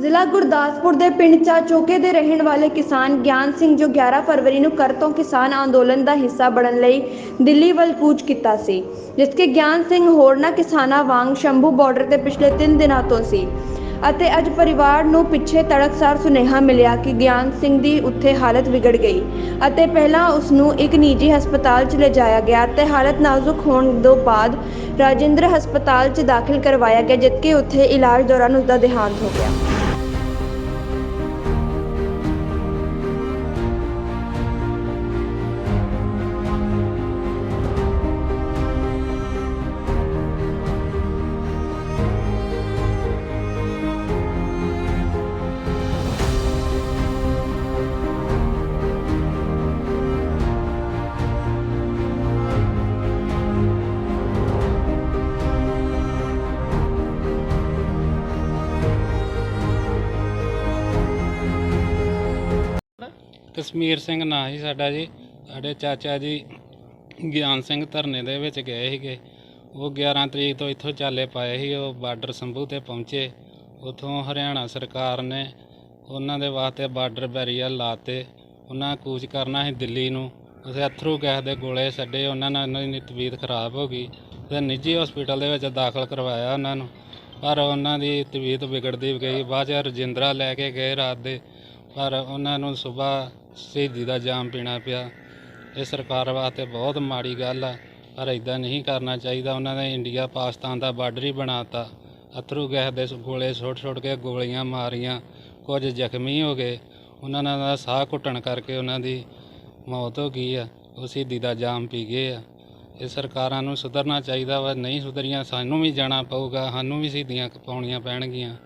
ਜ਼ਿਲ੍ਹਾ ਗੁਰਦਾਸਪੁਰ ਦੇ ਪਿੰਡ ਚਾਚੋਕੇ ਦੇ ਰਹਿਣ ਵਾਲੇ ਕਿਸਾਨ ਗਿਆਨ ਸਿੰਘ ਜੋ 11 ਫਰਵਰੀ ਨੂੰ ਕਰ ਤੋਂ ਕਿਸਾਨ ਅੰਦੋਲਨ ਦਾ ਹਿੱਸਾ ਬਣਨ ਲਈ ਦਿੱਲੀ ਵੱਲ ਕੂਚ ਕੀਤਾ ਸੀ ਜਿਸਕੇ ਗਿਆਨ ਸਿੰਘ ਹੋਰਨਾਂ ਕਿਸਾਨਾਂ ਵਾਂਗ ਸ਼ੰਭੂ ਬਾਰਡਰ ਤੇ ਪਿਛਲੇ 3 ਦਿਨਾਂ ਤੋਂ ਸੀ ਅਤੇ ਅੱਜ ਪਰਿਵਾਰ ਨੂੰ ਪਿੱਛੇ ਤੜਕਸਾਰ ਸੁਨੇਹਾ ਮਿਲਿਆ ਕਿ ਗਿਆਨ ਸਿੰਘ ਦੀ ਉੱਥੇ ਹਾਲਤ ਵਿਗੜ ਗਈ ਅਤੇ ਪਹਿਲਾਂ ਉਸ ਨੂੰ ਇੱਕ ਨਿੱਜੀ ਹਸਪਤਾਲ 'ਚ ਲਿਜਾਇਆ ਗਿਆ ਤੇ ਹਾਲਤ ਨਾਜ਼ੁਕ ਹੋਣ ਤੋਂ ਬਾਅਦ ਰਾਜਿੰਦਰ ਹਸਪਤਾਲ 'ਚ ਦਾਖਲ ਕਰਵਾਇਆ ਗਿਆ ਜਦਕਿ ਉੱਥੇ ਇਲਾਜ ਦੌਰਾਨ ਉਸ ਦਾ ਦੇਹਾਂਤ ਹੋ ਗਿਆ। ਕਸ਼ਮੀਰ ਸਿੰਘ ਨਾਂ ਸੀ ਸਾਡਾ ਜੀ। ਸਾਡੇ ਚਾਚਾ ਜੀ ਗਿਆਨ ਸਿੰਘ ਧਰਨੇ ਦੇ ਵਿੱਚ ਗਏ ਸੀਗੇ। ਉਹ 11 ਤਰੀਕ ਤੋਂ ਇੱਥੋਂ ਚਾਲੇ ਪਾਏ ਸੀ, ਉਹ ਬਾਰਡਰ ਸੰਭੂ ਤੇ ਪਹੁੰਚੇ। ਉਥੋਂ ਹਰਿਆਣਾ ਸਰਕਾਰ ਨੇ ਉਹਨਾਂ ਦੇ ਵਾਸਤੇ ਬਾਰਡਰ ਬੈਰੀਅਰ ਲਾਤੇ। ਉਹਨਾਂ ਕੂਚ ਕਰਨਾ ਸੀ ਦਿੱਲੀ ਨੂੰ। ਉਸੇ ਅਥਰੂ ਗੈਸ ਦੇ ਗੋਲੇ ਛੱਡੇ, ਉਹਨਾਂ ਨਾਲ ਉਹਨਾਂ ਦੀ ਤਬੀਅਤ ਖਰਾਬ ਹੋ ਗਈ। ਤੇ ਨਿੱਜੀ ਹਸਪੀਟਲ ਦੇ ਵਿੱਚ ਦਾਖਲ ਕਰਵਾਇਆ ਉਹਨਾਂ ਨੂੰ। ਪਰ ਉਹਨਾਂ ਦੀ ਤਬੀਅਤ ਵਿਗੜਦੀ ਗਈ। ਬਾਅਦ ਚ ਰਜਿੰਦਰਾ ਲੈ ਕੇ ਗਏ ਰਾਤ ਦੇ। ਪਰ ਉਹਨਾਂ ਨੂੰ ਸਵੇਰ ਸ਼ਹੀਦੀ ਦਾ ਜਾਮ ਪੀਣਾ ਪਿਆ। ਇਹ ਸਰਕਾਰ ਵਾਸਤੇ ਬਹੁਤ ਮਾੜੀ ਗੱਲ ਆ, ਪਰ ਇਦਾਂ ਨਹੀਂ ਕਰਨਾ ਚਾਹੀਦਾ। ਉਹਨਾਂ ਨੇ ਇੰਡੀਆ ਪਾਕਿਸਤਾਨ ਦਾ ਬਾਰਡਰ ਹੀ ਬਣਾਤਾ। ਅਥਰੂ ਗੈਸ ਦੇ ਗੋਲੇ ਛੋਟ ਛੋਟ ਕੇ ਗੋਲੀਆਂ ਮਾਰੀਆਂ। ਕੁਝ ਜ਼ਖਮੀ ਹੋ ਗਏ। ਉਹਨਾਂ ਦਾ ਸਾਹ ਘੁੱਟਣ ਕਰਕੇ ਉਹਨਾਂ ਦੀ ਮੌਤ ਹੋ ਗਈ ਆ। ਉਹ ਸ਼ਹੀਦੀ ਦਾ ਜਾਮ ਪੀ ਗਏ ਆ। ਇਹ ਸਰਕਾਰਾਂ ਨੂੰ ਸੁਧਰਨਾ ਚਾਹੀਦਾ ਵਾ। ਨਹੀਂ ਸੁਧਰੀਆਂ ਸਾਨੂੰ ਵੀ ਜਾਣਾ ਪਊਗਾ। ਸਾਨੂੰ ਵੀ ਸ਼ਹੀਦੀਆਂ ਪਾਉਣੀਆਂ ਪੈਣਗੀਆਂ।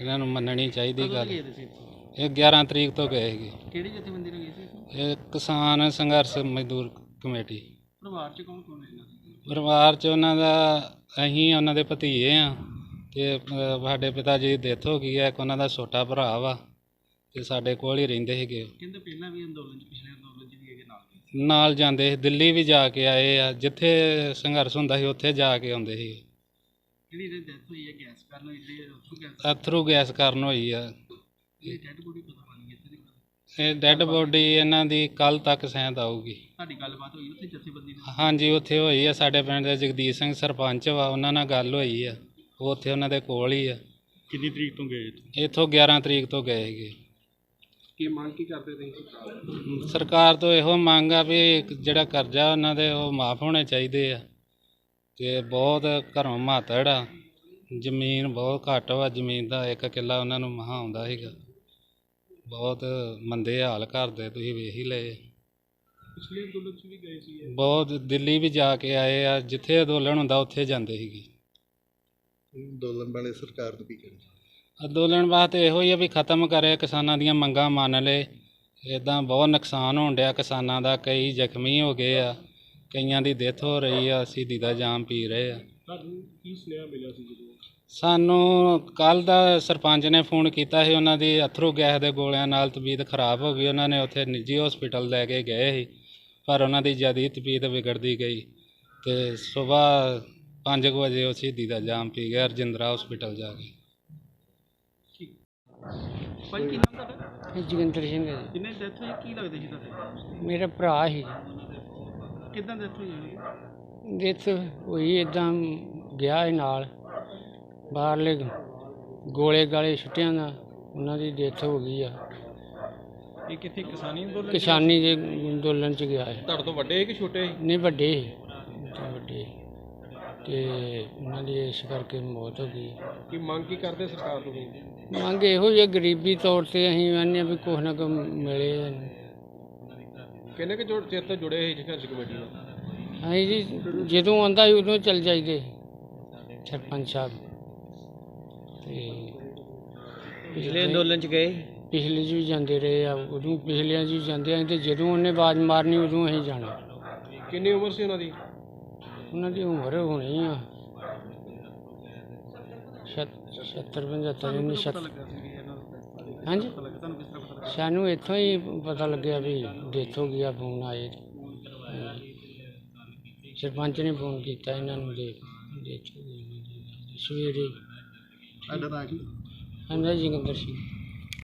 ਇਹਨਾਂ ਨੂੰ ਮੰਨਣੀ ਚਾਹੀਦੀ ਗੱਲ। ਇਹ 11 ਤਰੀਕ ਤੋਂ ਗਏ ਸੀਗੇ। ਕਿਹੜੀ ਜਥੇਬੰਦੀ ਨਾਲ ਗਏ ਸੀ? ਇਹ ਕਿਸਾਨ ਸੰਘਰਸ਼ ਮਜ਼ਦੂਰ ਕਮੇਟੀ। ਪਰਿਵਾਰ ਚ ਕੌਣ ਕੌਣ ਹੈ ਇਹਨਾਂ ਦੇ? ਪਰਿਵਾਰ 'ਚ ਉਹਨਾਂ ਦਾ ਅਸੀਂ ਉਹਨਾਂ ਦੇ ਭਤੀਏ ਆ ਤੇ ਅ, ਸਾਡੇ ਪਿਤਾ ਜੀ ਦੀ ਡੈਥ ਹੋ ਗਈ ਹੈ ਇੱਕ ਉਹਨਾਂ ਦਾ ਛੋਟਾ ਭਰਾ ਵਾ ਤੇ ਸਾਡੇ ਕੋਲ ਹੀ ਰਹਿੰਦੇ ਸੀਗੇ। ਕਹਿੰਦੇ ਪਹਿਲਾਂ ਵੀ ਅੰਦੋਲਨ ਚ ਪਿਛਲੇ ਅੰਦੋਲਨ ਚ ਵੀ ਇਹਦੇ ਨਾਲ ਗਏ ਨਾਲ ਜਾਂਦੇ ਸੀ ਦਿੱਲੀ ਵੀ ਜਾ ਕੇ ਆਏ ਆ ਜਿੱਥੇ ਸੰਘਰਸ਼ ਹੁੰਦਾ ਸੀ ਉੱਥੇ ਜਾ ਕੇ ਆਉਂਦੇ ਸੀ ਜਿਹੜੀ ਇਹਦੀ ਡੈਥ ਹੋਈ ਹੈ ਗੈਸ ਕਾਰਨ ਹੋਈ ਜਿਹੜੀ ਉੱਥੋਂ ਗੈਸ ਅਥਰੂ ਗੈਸ ਕਾਰਨ ਹੋਈ ਆ। ਇਹ ਡੈਡ ਬੋਡੀ ਪਤਾ ਨਹੀਂ ਇੱਥੇ ਦੀ ਇਹ ਡੈੱਡ ਬੋਡੀ ਇਹਨਾਂ ਦੀ ਕੱਲ ਤੱਕ ਸੈਂਦ ਆਊਗੀ। ਤੁਹਾਡੀ ਗੱਲਬਾਤ ਹੋਈ ਉੱਥੇ ਜਥੇਬੰਦੀ ਨਾਲ? ਹਾਂਜੀ ਉੱਥੇ ਹੋਈ ਆ। ਸਾਡੇ ਪਿੰਡ ਦੇ ਜਗਦੀਸ਼ ਸਿੰਘ ਸਰਪੰਚ ਵਾ ਉਹਨਾਂ ਨਾਲ ਗੱਲ ਹੋਈ ਆ। ਉਹ ਉੱਥੇ ਉਹਨਾਂ ਦੇ ਕੋਲ ਹੀ ਆ। ਕਿੰਨੀ ਤਰੀਕ ਤੋਂ ਗਏ ਇੱਥੋਂ? 11 ਤਰੀਕ ਤੋਂ ਗਏ ਸੀਗੇ। ਕੀ ਮੰਗ ਕੀ ਕਰਦੇ ਤੁਸੀਂ? ਸਰਕਾਰ ਤੋਂ ਇਹੋ ਮੰਗ ਆ ਵੀ ਜਿਹੜਾ ਕਰਜ਼ਾ ਉਹਨਾਂ ਦੇ ਉਹ ਮਾਫ ਹੋਣੇ ਚਾਹੀਦੇ ਆ। ਤੇ ਬਹੁਤ ਘਰੋਂ ਮਾਤੜ ਆ। ਜ਼ਮੀਨ ਬਹੁਤ ਘੱਟ ਵਾ ਜ਼ਮੀਨ ਦਾ ਇੱਕ ਕਿੱਲਾ ਉਹਨਾਂ ਨੂੰ ਮਹਾ ਆਉਂਦਾ ਸੀਗਾ। ਬਹੁਤ ਮੰਦੇ ਹਾਲ ਕਰਦੇ ਤੁਸੀਂ ਵੇਖ ਹੀ ਲਏ। ਪਿਛਲੇ ਅੰਦੋਲਨ ਚ ਵੀ ਗਏ ਸੀ ਇਹ। ਬਹੁਤ ਦਿੱਲੀ ਵੀ ਜਾ ਕੇ ਆਏ ਆ ਜਿੱਥੇ ਅੰਦੋਲਨ ਹੁੰਦਾ ਉੱਥੇ ਜਾਂਦੇ ਸੀਗੇ। ਅੰਦੋਲਨ ਵਾਲੇ ਸਰਕਾਰ ਨੂੰ ਕੀ ਕਹਿਣਾ ਅੰਦੋਲਨ ਵਾਸਤੇ ਇਹੋ ਹੀ ਆ ਵੀ ਖਤਮ ਕਰੇ ਕਿਸਾਨਾਂ ਦੀਆਂ ਮੰਗਾਂ ਮੰਨ ਲਏ ਇਦਾਂ ਬਹੁਤ ਨੁਕਸਾਨ ਹੋਣ ਡਿਆ ਕਿਸਾਨਾਂ ਦਾ ਕਈ ਜ਼ਖਮੀ ਹੋ ਗਏ ਆ ਕਈਆਂ ਦੀ ਡੈਥ ਹੋ ਰਹੀ ਆ ਸ਼ਹੀਦੀ ਦਾ ਜਾਮ ਪੀ ਰਹੇ ਆ। ਤੁਹਾਨੂੰ ਕੀ ਸੁਨੇਹਾ ਮਿਲਿਆ ਸੀ ਜਦੋਂ? ਸਾਨੂੰ ਕੱਲ ਦਾ ਸਰਪੰਚ ਨੇ ਫੋਨ ਕੀਤਾ ਸੀ ਉਹਨਾਂ ਦੀ ਅਥਰੂ ਗੈਸ ਦੇ ਗੋਲਿਆਂ ਨਾਲ ਤਬੀਅਤ ਖਰਾਬ ਹੋ ਗਈ ਉਹਨਾਂ ਨੇ ਉੱਥੇ ਨਿੱਜੀ ਹਸਪੀਟਲ ਲੈ ਕੇ ਗਏ ਸੀ ਪਰ ਉਹਨਾਂ ਦੀ ਜ਼ਿਆਦਾ ਤਬੀਅਤ ਵਿਗੜਦੀ ਗਈ ਤੇ ਸਵੇਰ 5 ਵਜੇ ਉਹ ਸ਼ਹੀਦੀ ਦਾ ਜਾਮ ਪੀ ਗਿਆ ਰਜਿੰਦਰਾ ਹਸਪੀਟਲ ਜਾ ਕੇ। ਭਾਈ ਕੀ ਨਾਮ ਤੁਹਾਡਾ? ਜੋਗਿੰਦਰ ਸਿੰਘ ਹੈ ਜੀ। ਕਿੰਨੇ ਡੈਥ ਹੋਈ ਕੀ ਲੱਗਦੇ ਸੀ ਤੁਹਾਡੇ? ਮੇਰਾ ਭਰਾ ਸੀ ਕਿਦਾਂ ਡੈਥ ਹੋਈ ਹੈ ਡੈਥ ਹੋਈ ਇਦਾਂ ਗਿਆ ਇਹ ਨਾਲ। ਬਾਹਰਲੇ ਗੋਲੇ ਗਾਲੇ ਛੁੱਟਿਆਂ ਦਾ ਉਹਨਾਂ ਦੀ ਡੈਥ ਹੋ ਗਈ ਆ। ਇਹ ਕਿੱਥੇ ਕਿਸਾਨੀ ਅੰਦੋਲਨ ਕਿਸਾਨੀ ਦੇ ਅੰਦੋਲਨ ਚ ਗਿਆ ਹੈ ਤੁਹਾਡੇ ਤੋਂ ਵੱਡੇ ਕਿ ਛੋਟੇ ਨਹੀਂ ਵੱਡੇ ਸੀ, ਵੱਡੇ ਤੇ ਉਹਨਾਂ ਦੀ ਇਸ ਕਰਕੇ ਮੌਤ ਹੋ ਗਈ। ਕੀ ਮੰਗ ਕੀ ਕਰਦੇ ਸਰਕਾਰ ਤੋਂ ਮੰਗ ਇਹੋ ਜਿਹੀ ਗਰੀਬੀ ਤੌਰ ਤੇ ਅਸੀਂ ਆਨੇ ਆ ਵੀ ਕੁਛ ਨਾ ਕੁਛ ਮਿਲੇ। ਕਿੰਨੇ ਕਿ ਜੋੜ ਚਿਰ ਤੋਂ ਜੁੜੇ ਸੀ ਸੰਘਰਸ਼ ਕਮੇਟੀ ਨਾਲ? ਅਸੀਂ ਜੀ ਜਦੋਂ ਆਉਂਦਾ ਸੀ ਉਦੋਂ ਚੱਲ ਜਾਈਦੇ ਸਰਪੰਚ ਸਾਹਿਬ। ਤੇ ਪਿਛਲੇ ਅੰਦੋਲਨ ਚ ਗਏ? ਪਿਛਲੇ 'ਚ ਵੀ ਜਾਂਦੇ ਰਹੇ ਆ ਉਦੋਂ ਪਿਛਲਿਆਂ 'ਚ ਵੀ ਜਾਂਦੇ ਆ ਤੇ ਜਦੋਂ ਉਹਨੇ ਆਵਾਜ਼ ਮਾਰਨੀ ਉਦੋਂ ਅਸੀਂ ਜਾਣਾ। ਕਿੰਨੀ ਉਮਰ ਸੀ ਉਹਨਾਂ ਦੀ? ਉਹਨਾਂ ਦੀ ਉਮਰ ਹੋਣੀ ਆ 70 75 ਨਹੀਂ ਸੱਤ ਹਾਂਜੀ? ਸਾਨੂੰ ਇੱਥੋਂ ਹੀ ਪਤਾ ਲੱਗਿਆ ਵੀ ਡੈਥ ਹੋ ਗਿਆ ਫੋਨ ਆਏ। ਸਰਪੰਚ ਨੇ ਫੋਨ ਕੀਤਾ ਇਹਨਾਂ ਨੂੰ ਦੇ ਡੈਥ ਹੋ ਗਈ ਉਹਨਾਂ ਦੀ। ਸਵੇਰੇ ਸਾਡਾ ਤਾਂ ਕੀ ਹਾਂਜੀ ਜੋਗਿੰਦਰ ਸਿੰਘ